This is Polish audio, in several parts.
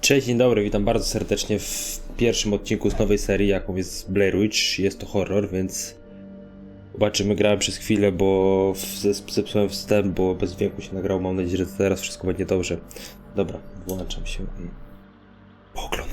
Cześć, dzień dobry, witam bardzo serdecznie w pierwszym odcinku z nowej serii, jaką jest Blair Witch. Jest to horror, więc zobaczymy. Grałem przez chwilę, bo zepsułem wstęp, bo bez dźwięku się nagrał. Mam nadzieję, że teraz wszystko będzie dobrze. Dobra, włączam się i pooglądajmy.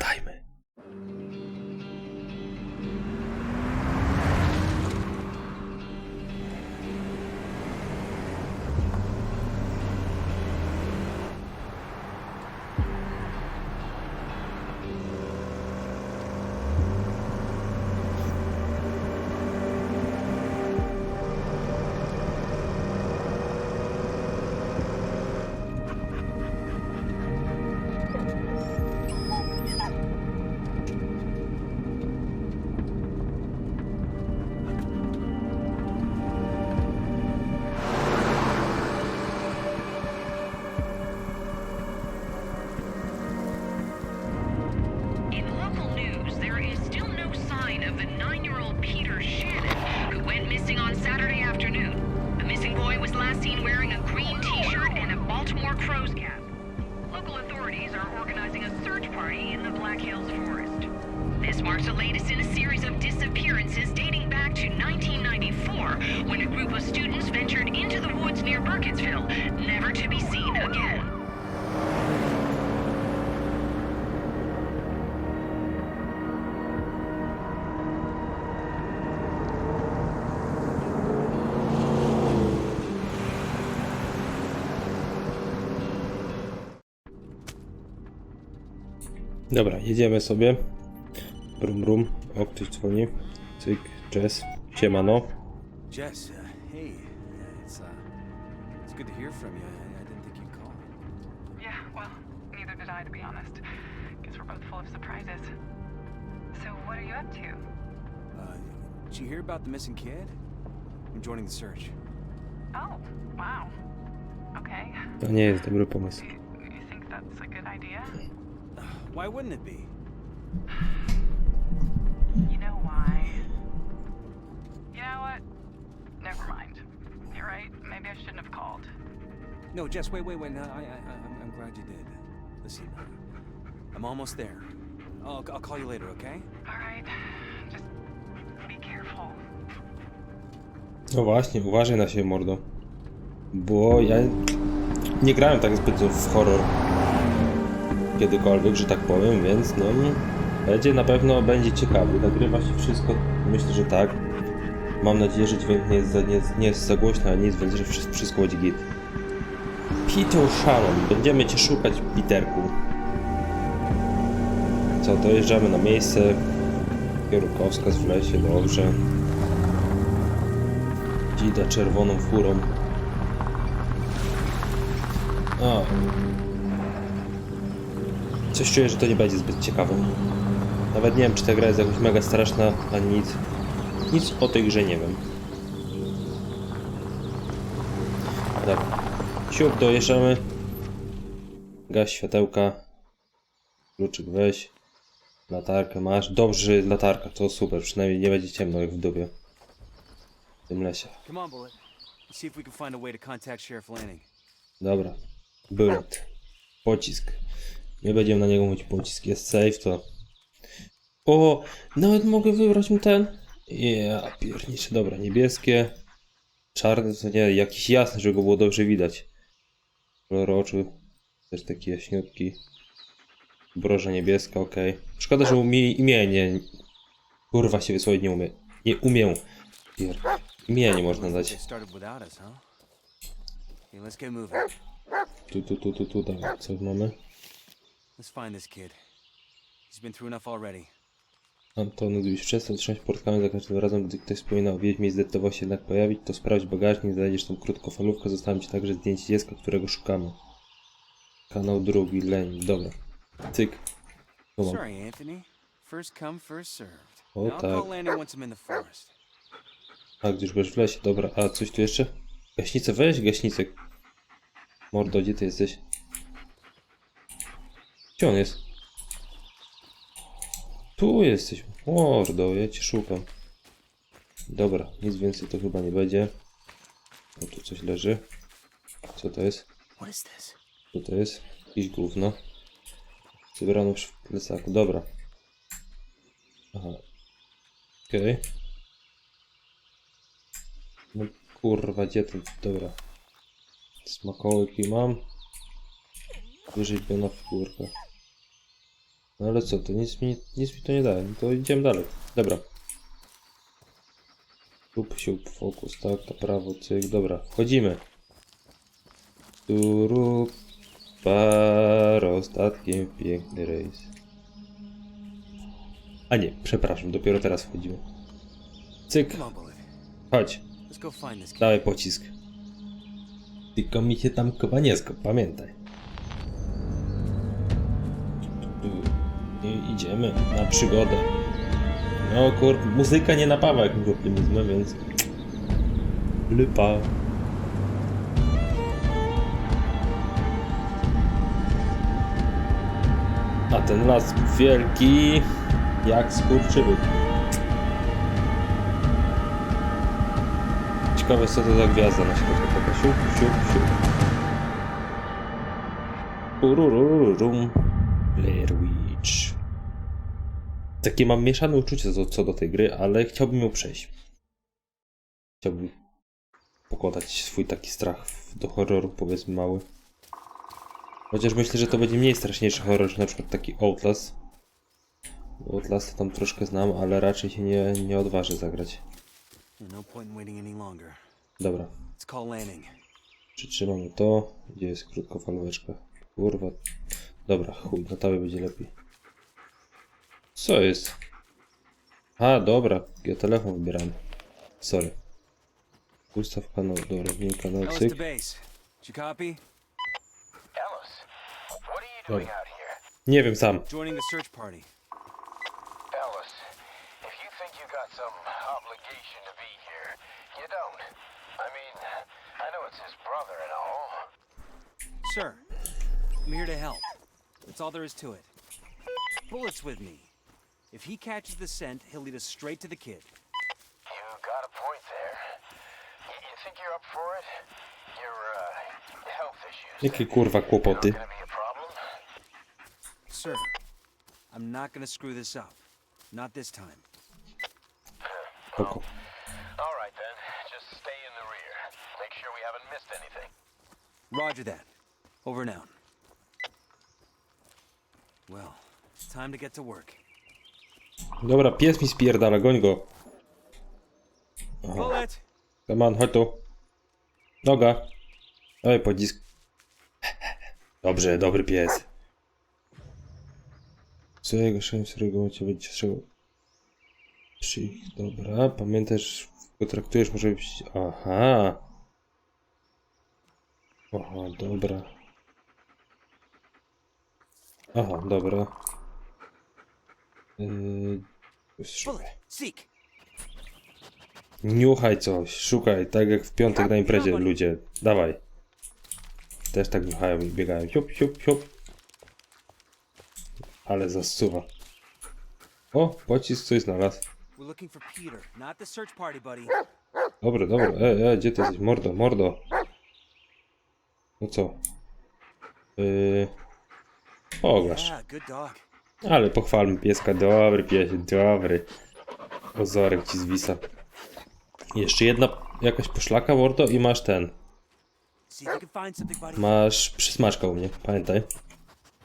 Dobra, jedziemy sobie. Brum, brum. O, ktoś dzwoni. Cyk, jazz. Siemano. Jess, uh, hey, it's uh, it's good to hear from you. I, didn't think you'd call. Yeah, well, neither did I, to be honest. Guess we're both full of surprises. So, what are you up to? Uh, did you hear about the missing kid? I'm joining the search. Oh, wow. Okay. To nie jest dobry pomysł. You, you think that's a good idea? Why wouldn't it be? You know why? You know what? Never mind. You're right. Maybe I shouldn't have called. No, Jess, wait, wait, wait. No, I, I, I'm, I'm glad you did. Listen, I'm almost there. I'll, I'll call you later, okay? All right. Just be careful. No właśnie, uważaj na siebie, mordo. Bo ja nie grałem tak zbyt w horror kiedykolwiek, że tak powiem, więc no będzie na pewno będzie ciekawy. Nagrywa się wszystko, myślę, że tak. Mam nadzieję, że dźwięk nie jest za, nie, nie jest za głośno, a nic, więc że wszystko, będzie git. Peter Shannon, będziemy cię szukać, Peterku. Co, dojeżdżamy na miejsce. Kierunkowskaz w lesie, dobrze. Dzida czerwoną furą. Coś czuję, że to nie będzie zbyt ciekawe. Nawet nie wiem, czy ta gra jest jakoś mega straszna, ani nic. Nic o tej grze nie wiem. Dobra. Siup, dojeżdżamy. Gaś światełka. Kluczyk weź. Latarkę masz. Dobrze, latarka, to super. Przynajmniej nie będzie ciemno jak w dupie. W tym lesie. Dobra. Bullet. Pocisk. Nie będziemy na niego mówić pocisk. Jest safe to. O! Nawet mogę wybrać mu ten. Ja piernicze. Dobra, niebieskie. Czarne to nie, jakiś jasny, żeby go było dobrze widać. Kolor oczu. Też taki jaśniutki. Broża niebieska, ok. Szkoda, że umie imię nie... Kurwa się wysłowić nie umie. Nie umiem. Pier... Imię nie można dać. Tu, tu, tu, tu, tu, dobra. Co mamy? Let's find this kid. He's been through enough already. Anton, gdybyś przestał trzymać portkami za każdym razem, gdy ktoś wspomina o wiedźmie i zdecydował się jednak pojawić, to sprawdź bagażnik, znajdziesz tam krótkofalówkę, zostawiam ci także zdjęcie dziecka, którego szukamy. Kanał drugi, leń, dobra. Cyk. Tu mam. Sorry, Anthony. First come, first served. O, Now I'll tak. call Lanning once I'm in the forest. A, gdyż będziesz w lesie, dobra. A, coś tu jeszcze? Gaśnicę, weź gaśnicę. Mordo, gdzie ty jesteś? Gdzie on jest? Tu jesteś. Mordo, ja cię szukam. Dobra, nic więcej to chyba nie będzie. O, tu coś leży. Co to jest? Co to jest? Jakieś gówno. Zebrano już w plecaku, dobra. Aha. Okej. No kurwa, gdzie ten... Dobra. Smakołyki mam. Wyrzeźbiona figurka. No ale co, to nic mi, nic mi to nie daje. No to idziemy dalej. Dobra. Tup, siup, fokus, tak, na prawo, cyk, dobra, wchodzimy. Turu, par, ostatkiem, piękny rejs. A nie, przepraszam, dopiero teraz wchodzimy. Cyk, chodź, dawaj pocisk. Tylko mi się tam chyba nie skop, pamiętaj. Idziemy na przygodę. No kur... muzyka nie napawa jakimś optymizmem, więc... Lipa. A ten las wielki... Jak skurczybyk. Ciekawe co to za gwiazda na środku taka siup, siup, siup. Urururum. Blair Witch. Takie mam mieszane uczucie co, co do tej gry, ale chciałbym ją przejść. Chciałbym pokładać swój taki strach do horroru, powiedzmy mały. Chociaż myślę, że to będzie mniej straszniejszy horror niż na przykład taki Outlast. Outlast to tam troszkę znam, ale raczej się nie, nie odważę zagrać. No. Dobra. Przytrzymamy to. Gdzie jest krótkofalóweczka? Kurwa. Dobra, chuj, na tobie będzie lepiej. Co jest? A, dobra, ja telefon wybieram. Sorry. Ustaw kanał, dobra, zmień kanał, Ellis cyk. to base. Did you copy? Ellis, what are you doing out here? Nie wiem sam. Joining the search party. Ellis, if you think you got some obligation to be here, you don't. I mean, I know it's his brother and all. Sir, I'm here to help. That's all there is to it. Bullet's with me. If he catches the scent, he'll lead us straight to the kid. You got a point there. You, you think you're up for it? Your, uh, health issues. Jakie kurwa kłopoty. Gonna be a problem? Sir, I'm not gonna screw this up. Not this time. Spoko. All right then, just stay in the rear. Make sure we haven't missed anything. Roger that. Over and out. Well, it's time to get to work. Dobra, pies mi spierdala, goń go. Bullet! Come on, chodź tu. Noga. Dawaj pocisk. Dobrze, dobry pies. Co jego szef, którego cię będzie strzegł? Przyjść, dobra. Pamiętasz, go traktujesz, może być... Aha. Aha, dobra. Aha, dobra. Yy... Niuchaj coś, szukaj, tak jak w piątek na imprezie ludzie. Dawaj. Też tak niuchają i biegają. Siup, siup, siup. Ale zasuwa. O, pocisk coś znalazł. Dobra, dobra, e, e, gdzie ty jesteś? Mordo, mordo. No co? Yy... Oglasz. Ale pochwalmy pieska, dobry pies, dobry. Ozorek ci zwisa. Jeszcze jedna jakaś poszlaka, mordo, i masz ten. Masz przysmaczka u mnie, pamiętaj.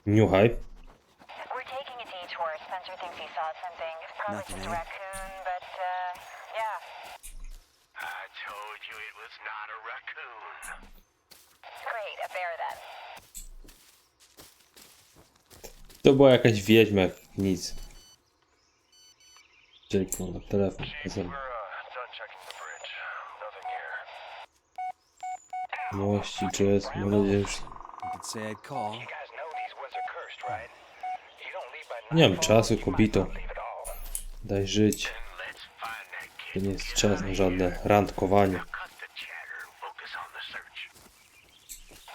Niuchaj. We're taking a detour. Spencer thinks he saw something. Probably Nothing, just a eh? raccoon, but uh, yeah. I told you it was not a raccoon. Great, a bear then. To była jakaś wiedźma, nic. Gdzie kurwa, telefon. Mości, jazz, mam nadzieję, już... Nie mam czasu, kobito. Daj żyć. To nie jest czas na żadne randkowanie. Cut the chatter and focus on the search.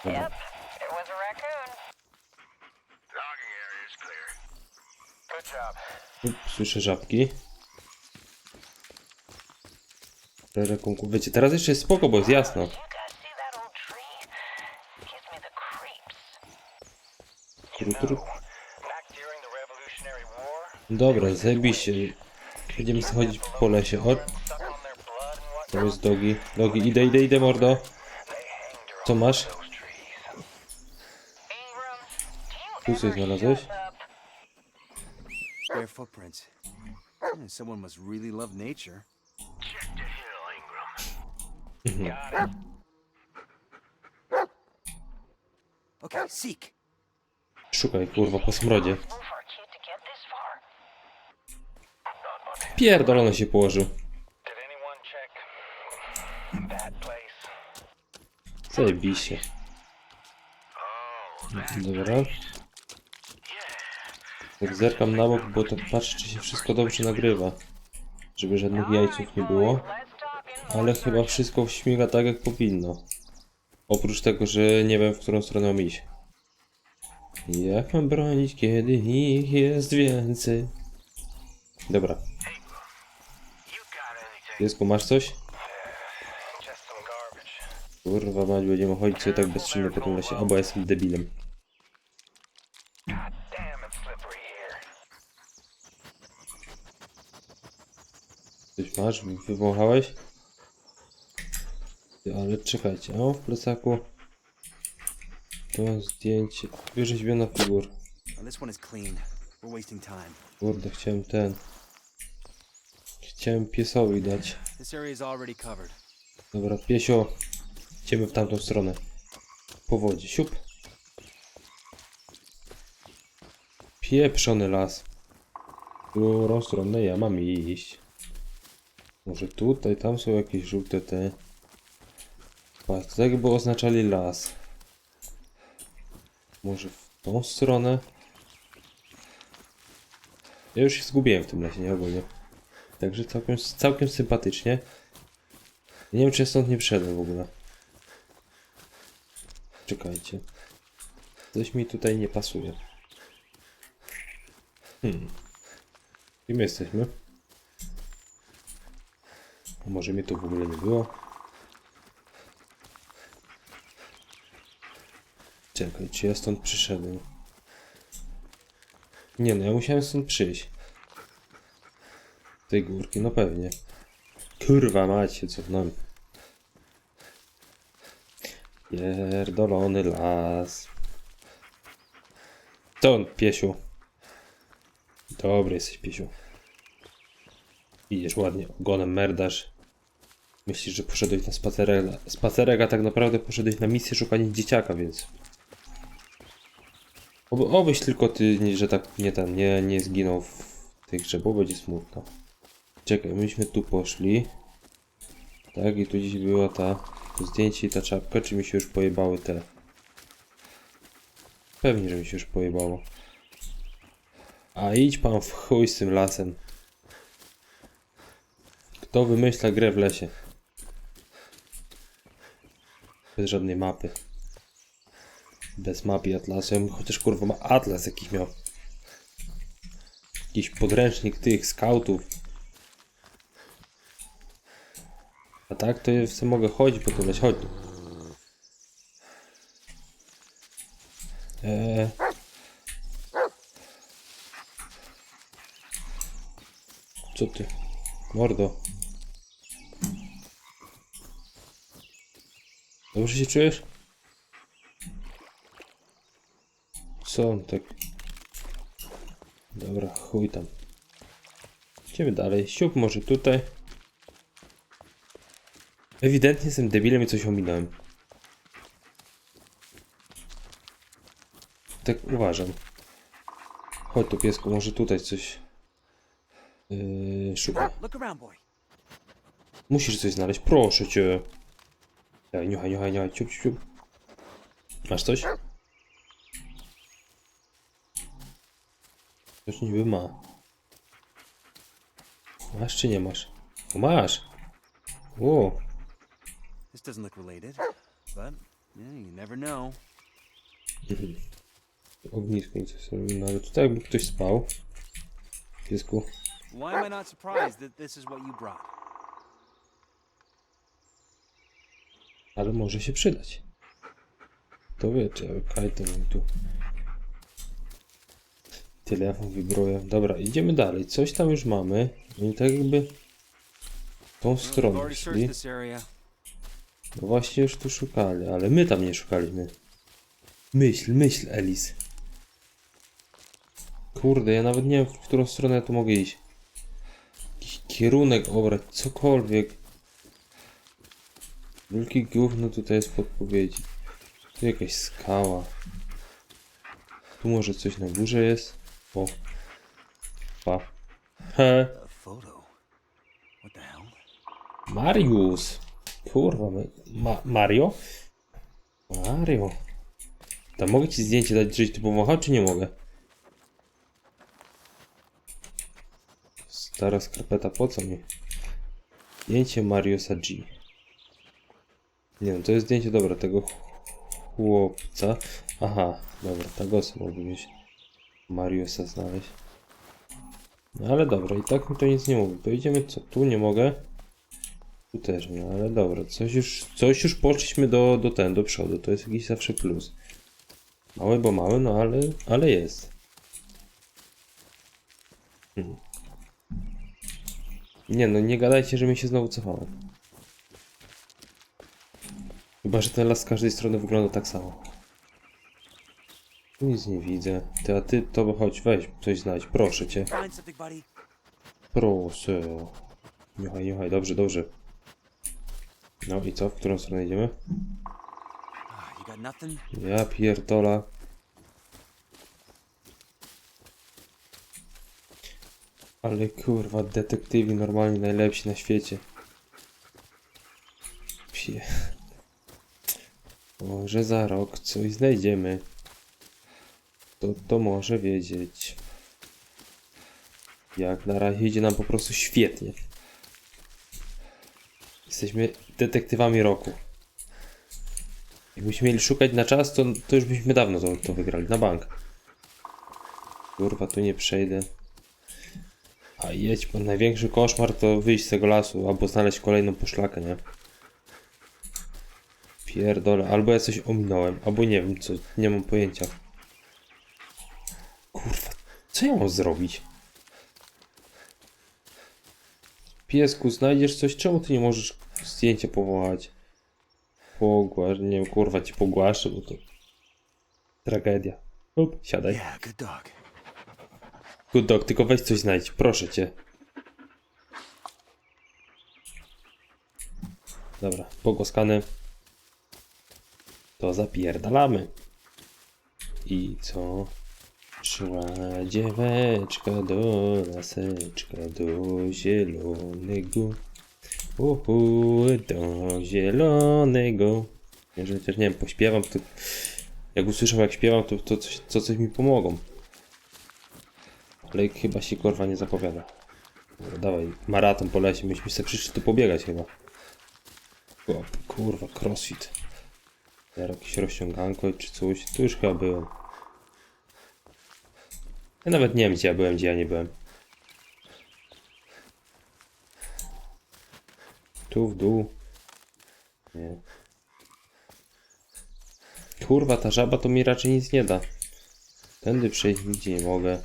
Yep, it was a raccoon. Logging area is clear. Good job. Up, Słyszę żabki. Wiecie, teraz jeszcze jest spoko, bo jest jasno. Dobra, zajebiście. Będziemy sobie chodzić po lesie. O, to jest dogi. Dogi, idę, idę, idę, mordo. Co masz? Tu coś znalazłeś? Bare footprints. Hmm, someone must really love nature. Okay, seek. Szukaj, kurwa, po smrodzie. For a kid to get this far. Pierdolony się położył. Did anyone check that place? Zajebiście. Dobra. Tak zerkam na bok, bo to patrzę, czy się wszystko dobrze nagrywa. Żeby żadnych jajców nie było. Ale chyba wszystko śmiga tak, jak powinno. Oprócz tego, że nie wiem, w którą stronę mam iść. Jak mam bronić, kiedy ich jest więcej? Dobra. Dziecko, masz coś? Kurwa mać, będziemy chodzić sobie tak bezczynnie po tym lesie. Albo jestem debilem. God damn, it's slippery here. Masz? Wywąchałeś? Ale czekajcie, a w plecaku to zdjęcie wyrzeźbiona figur. Kurde, chciałem ten... Chciałem piesowi dać. Dobra, piesio, idziemy w tamtą stronę. Po wodzie, siup. Pieprzony las. W którą stronę ja mam iść? Może tutaj, tam są jakieś żółte te... Patrz, to jakby oznaczali las. Może w tą stronę? Ja już się zgubiłem w tym lesie, nie ogólnie. Także całkiem, całkiem sympatycznie. Nie wiem, czy ja stąd nie przyszedłem w ogóle. Czekajcie. Coś mi tutaj nie pasuje. Hmm. My jesteśmy? Może mnie tu w ogóle nie było? Czekaj, czy ja stąd przyszedłem? Nie no, ja musiałem stąd przyjść. Tej górki, no pewnie. Kurwa macie, cofnąłem. Pierdolony las. To piesiu. Dobry jesteś, piesiu. Idziesz ładnie, ogonem merdasz. Myślisz, że poszedłeś na spacerek, spacerek, a tak naprawdę poszedłeś na misję szukania dzieciaka, więc... Oby, obyś tylko ty, nie, że tak nie ten, nie, nie zginął w tej grze, bo będzie smutno. Czekaj, myśmy tu poszli. Tak, i tu gdzieś była ta to zdjęcie i ta czapka, czy mi się już pojebały te? Pewnie, że mi się już pojebało. A idź pan w chuj z tym lasem. Kto wymyśla grę w lesie? Bez żadnej mapy. Bez mapy atlasu. Chociaż kurwa ma atlas jakiś miał. Jakiś podręcznik tych skautów. A tak to ja sobie mogę chodzić po lesie. Chodź. Eee. Co ty? Mordo. Dobrze się czujesz? Co tak... Dobra, chuj tam. Idziemy dalej. Siup może tutaj. Ewidentnie jestem debilem i coś ominąłem. Tak uważam. Chodź tu piesku, może tutaj coś... Yy. Musisz coś znaleźć, proszę cię. Daj, niuchaj, niuchaj, niuchaj, ciup, ciup, ciup. Masz coś? Coś niby ma. Masz czy nie masz? O, masz! Ło, This doesn't look related, but yeah, you never know. ognisko nic sobie, no ale tutaj jakby ktoś spał. Piesku. Why am I not surprised that this is what you brought? Ale może się przydać. To wiecie, kaj to mam tu. Telefon wibruje. Dobra, idziemy dalej. Coś tam już mamy. Oni tak jakby tą stronę szli. No właśnie już tu szukali, ale my tam nie szukaliśmy. Myśl, myśl, Elis. Kurde, ja nawet nie wiem, w którą stronę ja tu mogę iść. Jakiś kierunek obrać, cokolwiek. Wielki gówno tutaj jest podpowiedzi. Tu jakaś skała. Tu może coś na górze jest. O. Pa. He. Marius! Kurwa, ma Mario? Mario. To mogę ci zdjęcie dać, żeś tu pomachał, czy nie mogę? Stara skarpeta, po co mi? Zdjęcie Mariusa G. Nie no, to jest zdjęcie, dobra, tego chłopca. Aha, dobra, tego sobie mogę być. Mariusa znaleźć. No ale dobra, i tak mi to nic nie mówi. Pojedziemy co? Tu nie mogę. Tu też nie, ale dobra, coś już, coś już poszliśmy do, do ten, do przodu, to jest jakiś zawsze plus. Mały, bo mały, no ale, ale jest. Hmm. Nie no, nie gadajcie, że mi się znowu cofałem. Chyba, że ten las z każdej strony wygląda tak samo. Nic nie widzę. Ty, a ty to chodź, weź coś znajdź, proszę cię. Proszę. Niechaj, niechaj, dobrze, dobrze. No i co? W którą stronę idziemy? Ah? Ja pierdola. Ale kurwa, detektywi normalnie najlepsi na świecie. Może za rok coś znajdziemy. To to może wiedzieć. Jak na razie idzie nam po prostu świetnie. Jesteśmy detektywami roku. Jakbyśmy mieli szukać na czas, to, to już byśmy dawno to, to wygrali. Na bank. Kurwa, tu nie przejdę. A jedź, bo największy koszmar to wyjść z tego lasu, albo znaleźć kolejną poszlakę, nie? Pierdolę, albo ja coś ominąłem, albo nie wiem co, nie mam pojęcia. Kurwa, co ja mam zrobić? Piesku, znajdziesz coś, czemu ty nie możesz zdjęcia powołać? Pogłasz, nie wiem, kurwa ci pogłaszę, bo to tragedia. Up, siadaj. Yeah, good dog. Good dog, tylko weź coś znajdź, proszę cię. Dobra, pogłaskany. To zapierdalamy. I co? Szła dzieweczka do laseczka, do zielonego. Uhu, do zielonego. Że chociaż nie wiem, pośpiewam, to jak usłyszę jak śpiewam, to, to, coś, to coś mi pomogą. Ale chyba się kurwa nie zapowiada. Dobra, dawaj, maraton po lesie, myśmy sobie przyszli tu pobiegać chyba. O, kurwa, crossfit. Jakieś rozciąganko czy coś. Tu już chyba byłem. Ja nawet nie wiem gdzie ja byłem, gdzie ja nie byłem. Tu w dół. Nie. Kurwa, ta żaba to mi raczej nic nie da. Tędy przejść nigdzie nie mogę.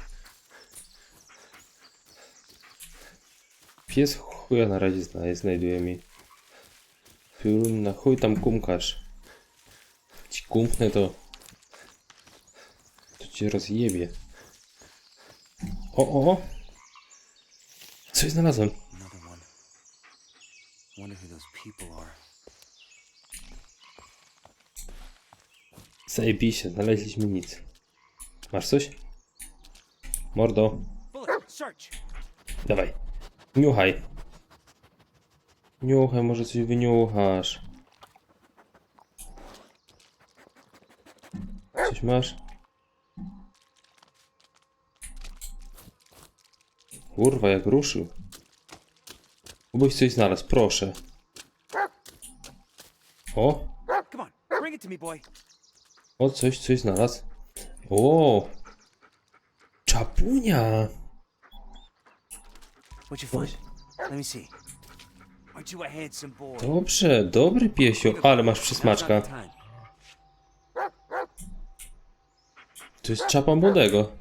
Pies chuja na razie zna, znajduje mi. Na chuj tam kumkasz. Ci kumknę to... To cię rozjebie. O, o, o! Coś znalazłem. Zajebiście, znaleźliśmy nic. Masz coś? Mordo, dawaj. Niuchaj. Niuchaj, może coś wyniuchasz. Coś masz? Kurwa, jak ruszył. Obyś coś znalazł, proszę. O, o, coś, coś znalazł. O, czapunia. Dobrze, dobry piesio, ale masz przysmaczka. not the time. To jest czapa młodego.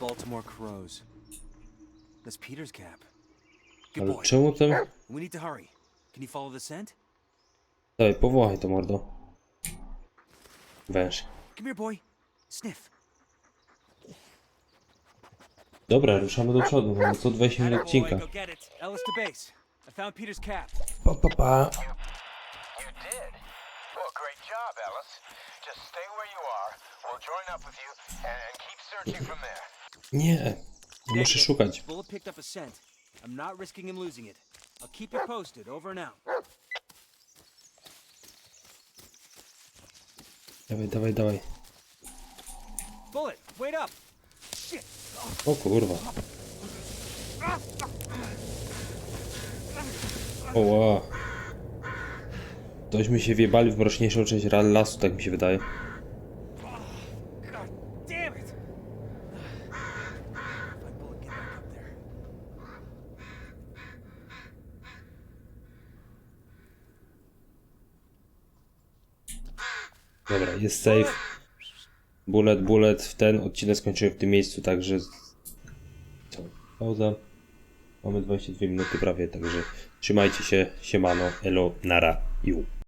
Baltimore Crows. That's Peter's cap. Good Ale boy. czemu tam... We need to hurry. Can you follow the scent? Dawaj, powąchaj to mordo. Węż. Come here, boy. Sniff. Dobra, ruszamy do przodu, mamy co 20 minut odcinka. Go get it. Ellis to base. I found Peter's cap. Pa, pa, pa. You did? Well, great job, Ellis. Just stay where you are. We'll join up with you and keep searching from there. Nie, muszę szukać. Bullet picked up a scent. I'm not risking him losing it. I'll keep you posted. Over and out. Dawaj, dawaj, dawaj. Bullet, wait up. Shit. O kurwa. Oła. Tośmy się wjebali w mroczniejszą część lasu, tak mi się wydaje. God damn it. Let Bullet get back up there. Dobra, jest safe. Bullet, bullet. Ten odcinek skończyłem w tym miejscu, także... Pauza. Mamy 22 minuty prawie, także trzymajcie się. Siemano, elo, nara, ju.